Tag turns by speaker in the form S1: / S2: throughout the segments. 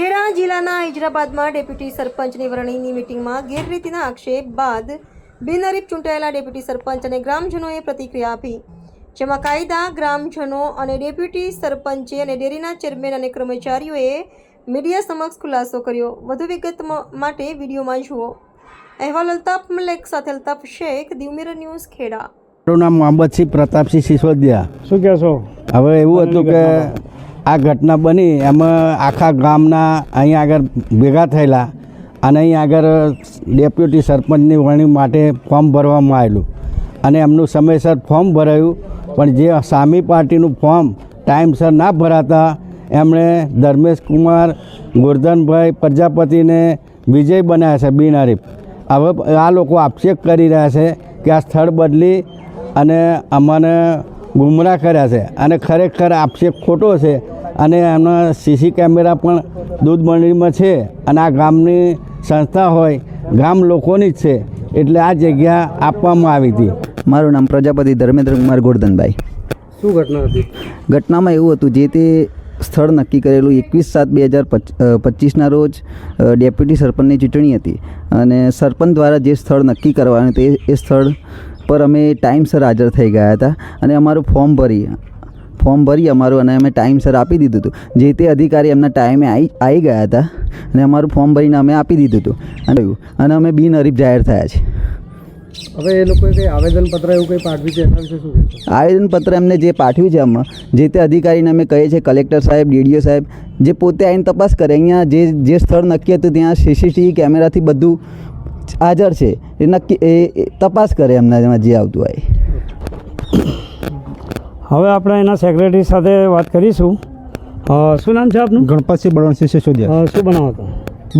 S1: ખેડા જિલ્લાના હૈદરાબાદમાં ડેપ્યુટી સરપંચની વરણીની મિટિંગમાં ગેરરીતિના આક્ષેપ બાદ બિનહરીફ ચૂંટાયેલા ડેપ્યુટી સરપંચ અને ગ્રામજનોએ પ્રતિક્રિયા આપી. જેમાં કાયદા ગ્રામજનો અને ડેપ્યુટી સરપંચે અને ડેરીના ચેરમેન અને કર્મચારીઓએ મીડિયા સમક્ષ ખુલાસો કર્યો. વધુ વિગત માટે વિડીયોમાં જુઓ. અહેવાલ અલ્તાફ મલેક સાથે અલ્તાફ શેખ દિવમીર ન્યૂઝ ખેડા.
S2: મારું નામ મોહમ્મદસિંહ પ્રતાપસિંહ સિસોદિયા.
S3: શું કહેશો
S2: હવે એવું હતું કે આ ઘટના બની, એમાં આખા ગામના અહીંયા આગળ ભેગા થયેલા અને અહીં આગળ ડેપ્યુટી સરપંચની વરણી માટે ફોર્મ ભરવામાં આવેલું. અને એમનું સમયસર ફોર્મ ભરાયું, પણ જે સામી પાર્ટીનું ફોર્મ ટાઈમસર ના ભરાતા, એમણે ધર્મેશ કુમાર, ગોરધનભાઈ પ્રજાપતિને વિજય બનાવ્યા છે બિનહરીફ હવે આ લોકો આક્ષેપ કરી રહ્યા છે કે આ સ્થળ બદલી અને અમને ગુમરાહ કર્યા છે. અને ખરેખર આક્ષેપ ખોટો છે અને એમના સીસી કેમેરા પણ દૂધ મંડળીમાં છે અને આ ગામની સંસ્થા હોય ગામ લોકોની જ છે એટલે આ જગ્યા આપવામાં આવી હતી.
S4: મારું નામ પ્રજાપતિ ધર્મેન્દ્ર કુમાર ગોરધનભાઈ.
S3: શું ઘટના હતી?
S4: ઘટનામાં એવું હતું જે તે સ્થળ નક્કી કરેલું એકવીસ સાત બે હજાર પચીસના રોજ ડેપ્યુટી સરપંચની ચૂંટણી હતી. અને સરપંચ દ્વારા જે સ્થળ નક્કી કરવાનું તે એ સ્થળ પર અમે ટાઈમસર હાજર થઈ ગયા હતા અને અમારું ફોર્મ ભરી ફોર્મ ભરી અમારું અને અમે ટાઈમસર આપી દીધું હતું. જે તે અધિકારી એમના ટાઈમે આવી આવી ગયા હતા અને અમારું ફોર્મ ભરીને અમે આપી દીધું હતું. અને અને અમે બિનહરીફ જાહેર થયા છે
S3: હવે એ લોકોએ કંઈ આવેદનપત્ર એવું કંઈ પાઠવ્યું છે? એના વિશે શું
S4: આવેદનપત્ર એમને જે પાઠવ્યું છે હમણાં જે તે અધિકારીને અમે કહીએ છીએ કલેક્ટર સાહેબ ડીડીઓ સાહેબ જે પોતે આવીને તપાસ કરે. અહીંયા જે જે સ્થળ નક્કી હતું ત્યાં સીસીટીવી કેમેરાથી બધું હાજર છે. એ નક્કી એ એ તપાસ કરે એમના જે આવતું હોય.
S3: હવે આપણે એના સેક્રેટરી સાથે વાત કરીશું. શું નામ છે આપનું?
S5: ગણપતસિંહ બળવંતસિંહ સિસોદિયા.
S3: શું બનાવો હતો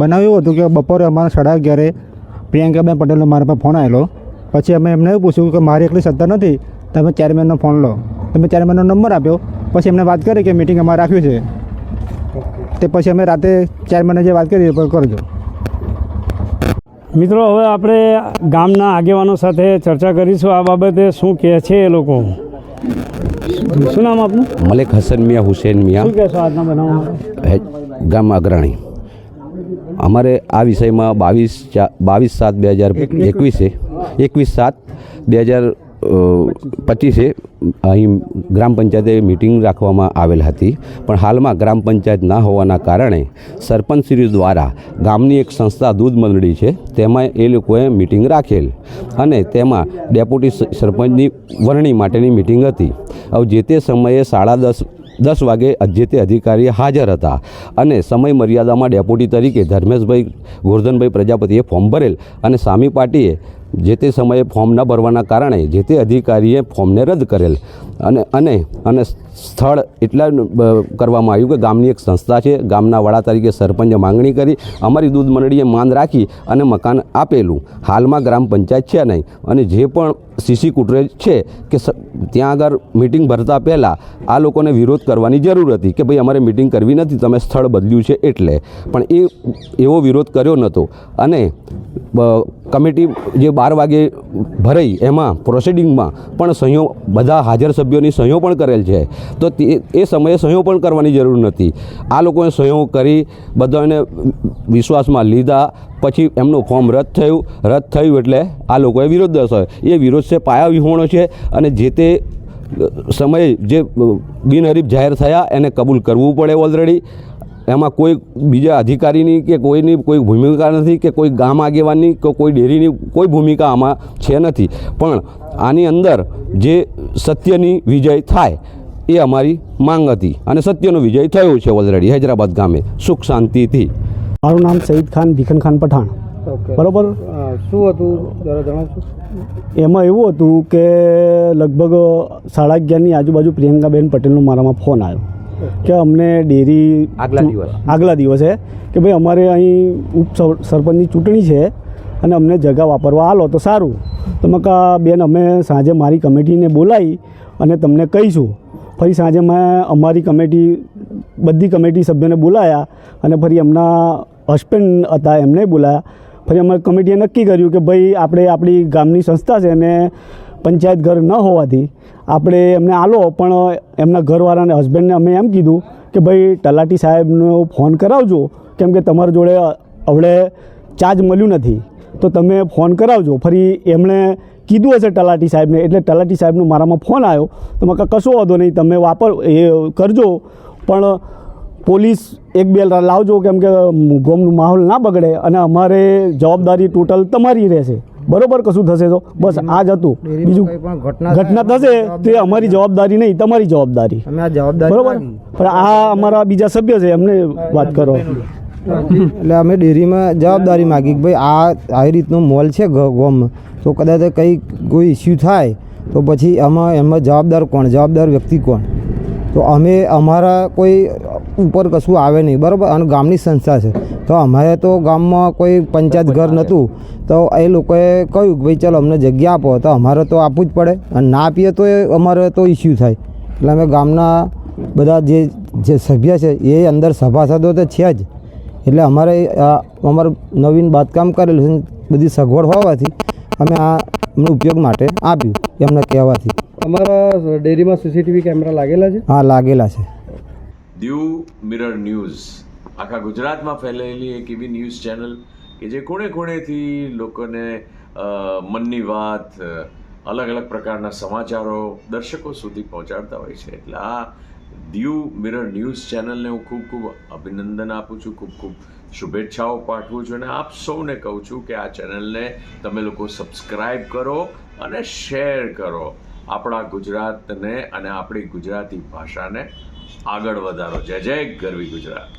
S5: બનાવ્યું હતું કે બપોરે અમારા સાડા અગિયારે પ્રિયંકાબેન પટેલનો મારા પર ફોન આવેલો પછી અમે એમને એવું પૂછ્યું કે મારી એકલી સત્તા નથી તમે ચેરમેનનો ફોન લો. તમે ચેરમેનનો નંબર આપ્યો. પછી એમને વાત કરી કે મિટિંગ અમારે રાખ્યું છે. તે પછી અમે રાતે ચેરમેને જે વાત કરી એ પર કરજો.
S3: મિત્રો હવે આપણે ગામના આગેવાનો સાથે ચર્ચા કરીશું આ બાબતે શું કહે છે એ લોકો? શું નામ આપનું?
S6: મલિક હસન મિયા હુસેન મિયા. ગામ અગ્રણી. અમારે આ વિષયમાં બાવીસ બાવીસ સાત બે હજાર એકવીસે એકવીસ સાત બે હજાર પચીસે અહીં ગ્રામ પંચાયતે મિટિંગ રાખવામાં આવેલ હતી. પણ હાલમાં ગ્રામ પંચાયત ના હોવાના કારણે સરપંચશ્રી દ્વારા ગામની એક સંસ્થા દૂધ મંડળી છે તેમાં એ લોકોએ મિટિંગ રાખેલ. અને તેમાં ડેપ્યુટી સરપંચની વરણી માટેની મિટિંગ હતી. હવે જે તે સમયે સાડા દસ દસ વાગે જે તે અધિકારી હાજર હતા અને સમય મર્યાદામાં ડેપ્યુટી તરીકે ધર્મેશભાઈ ગોરધનભાઈ પ્રજાપતિએ ફોર્મ ભરેલ અને સામી પાર્ટીએ જે તે સમયે ફોર્મ ન ભરવાના કારણે જે તે અધિકારીએ ફોર્મને રદ કરેલ. અને અને અને સ્થળ એટલા કરવામાં આવ્યું કે ગામની એક સંસ્થા છે, ગામના વડા તરીકે સરપંચે માંગણી કરી, અમારી દૂધ મંડળીએ માંદ રાખી અને મકાન આપેલું. હાલમાં ગ્રામ પંચાયત છે નહીં. અને જે પણ સીસી કુટરેજ છે કે ત્યાં આગળ મિટિંગ ભરતા પહેલાં આ લોકોને વિરોધ કરવાની જરૂર હતી કે ભાઈ અમારે મિટિંગ કરવી નથી, તમે સ્થળ બદલ્યું છે એટલે. પણ એ, એવો વિરોધ કર્યો નહોતો. અને કમિટી જે બાર વાગે ભરાઈ, એમાં પ્રોસિડિંગમાં પણ સહીઓ બધા હાજર સભ્યોની સહીઓ પણ કરેલ છે. તો એ સમયે સહીઓ પણ કરવાની જરૂર નથી. આ લોકોએ સહીઓ કરી, બધાને વિશ્વાસમાં લીધા, પછી એમનું ફોર્મ રદ થયું. રદ થયું એટલે આ લોકોએ વિરોધ દર્શાવ્યો. એ વિરોધ છે પાયા વિહોણો છે અને જે તે સમયે જે બિનહરીફ જાહેર થયા, એને કબૂલ કરવું પડે ઓલરેડી એમાં કોઈ બીજા અધિકારીની કે કોઈની કોઈ ભૂમિકા નથી કે કોઈ ગામ આગેવાનની કે કોઈ ડેરીની કોઈ ભૂમિકા આમાં છે નથી. પણ આની અંદર જે સત્યની વિજય થાય એ અમારી માંગ હતી અને સત્યનો વિજય થયો છે ઓલરેડી હૈદરાબાદ ગામે. સુખ શાંતિથી.
S7: મારું નામ સઈદ ખાન ભીખન ખાન પઠાણ. બરોબર?
S3: શું હતું? જરા જણાવશો?
S7: એમાં એવું હતું કે લગભગ સાડા અગિયારની આજુબાજુ પ્રિયંકાબેન પટેલનો મારામાં ફોન આવ્યો. કે અમને ડેરી
S6: આગલા દિવસ.
S7: આગલા દિવસે કે ભાઈ અમારે અહીં ઉપ સરપંચની ચૂંટણી છે અને અમને જગા વાપરવા આલો તો સારું. તો મેં કહા બેન અમે સાંજે મારી કમિટીને બોલાવી અને તમને કહીશું. ફરી સાંજે મેં અમારી કમિટી બધી કમિટી સભ્યોને બોલાયા અને ફરી એમના હસબન્ડ હતા એમને બોલાયા. ફરી અમારી કમિટીએ નક્કી કર્યું કે ભાઈ આપણે આપણી ગામની સંસ્થા છે અને પંચાયત ઘર ન હોવાથી આપણે એમને આલો, પણ એમના ઘરવાળાને હસબન્ડને અમે એમ કીધું કે ભાઈ, તલાટી સાહેબનો ફોન કરાવજો. કેમ કે તમારા જોડે હવે ચાર્જ મળ્યું નથી. તો તમે ફોન કરાવજો. ફરી એમણે કીધું હશે તલાટી સાહેબને, એટલે તલાટી સાહેબનો મારામાં ફોન આવ્યો. તો મેં કશો વાંધો નહીં, તમે વાપર, એ કરજો. પણ પોલીસ એક બે લાવજો, કેમ કે ગોમનું માહોલ ના બગડે, અને અમારે જવાબદારી ટોટલ તમારી રહેશે. બરોબર કશું થશે તો? બસ આ જ હતું. બીજું ઘટના થશે તે અમારી જવાબદારી નહીં તમારી જવાબદારી. બરોબર? પણ આ અમારા બીજા સભ્ય છે એમને વાત કરો.
S5: એટલે અમે ડેરીમાં જવાબદારી માગી કે ભાઈ આ આવી રીતનો મોલ છે ગોમ ગોમમાં. તો કદાચ કંઈ કોઈ ઇસ્યુ થાય તો પછી આમાં એમાં જવાબદાર કોણ? જવાબદાર વ્યક્તિ કોણ? તો અમે અમારા કોઈ ઉપર કશું આવે નહીં બરાબર? અને ગામની સંસ્થા છે. તો અમારે તો ગામમાં કોઈ પંચાયત ઘર નહોતું. તો એ લોકોએ કહ્યું કે ભાઈ ચાલો અમને જગ્યા આપો તો અમારે તો આપવું જ પડે. અને ના આપીએ તો એ અમારે તો ઇસ્યુ થાય. એટલે અમે ગામના બધા જે જે સભ્ય છે એ અંદર સભાસદો તો છે જ. એટલે અમારે આ અમારું નવીન બાંધકામ કરેલું છે બધી સગવડ હોવાથી અમે આ ઉપયોગ માટે આપ્યું એમને કહેવાથી.
S8: અમારા ડેરીમાં સીસીટીવી કેમેરા લાગેલા છે?
S5: હા લાગેલા છે.
S9: Diu mirror news. આખા ગુજરાતમાં ફેલાયેલી એક એવી ન્યૂઝ ચેનલ કે જે ખૂણે ખૂણેથી લોકોને મનની વાત અલગ અલગ પ્રકારના સમાચારો દર્શકો સુધી પહોંચાડતા હોય છે. એટલે આ દીવ મિરર ન્યૂઝ ચેનલને હું ખૂબ ખૂબ અભિનંદન આપું છું, ખૂબ ખૂબ શુભેચ્છાઓ પાઠવું છું અને આપ સૌને કહું છું કે આ ચેનલને તમે લોકો સબસ્ક્રાઈબ કરો અને શેર કરો. આપણા ગુજરાતને અને આપણી ગુજરાતી ભાષાને આગળ વધારો. જય જય ગરવી ગુજરાત.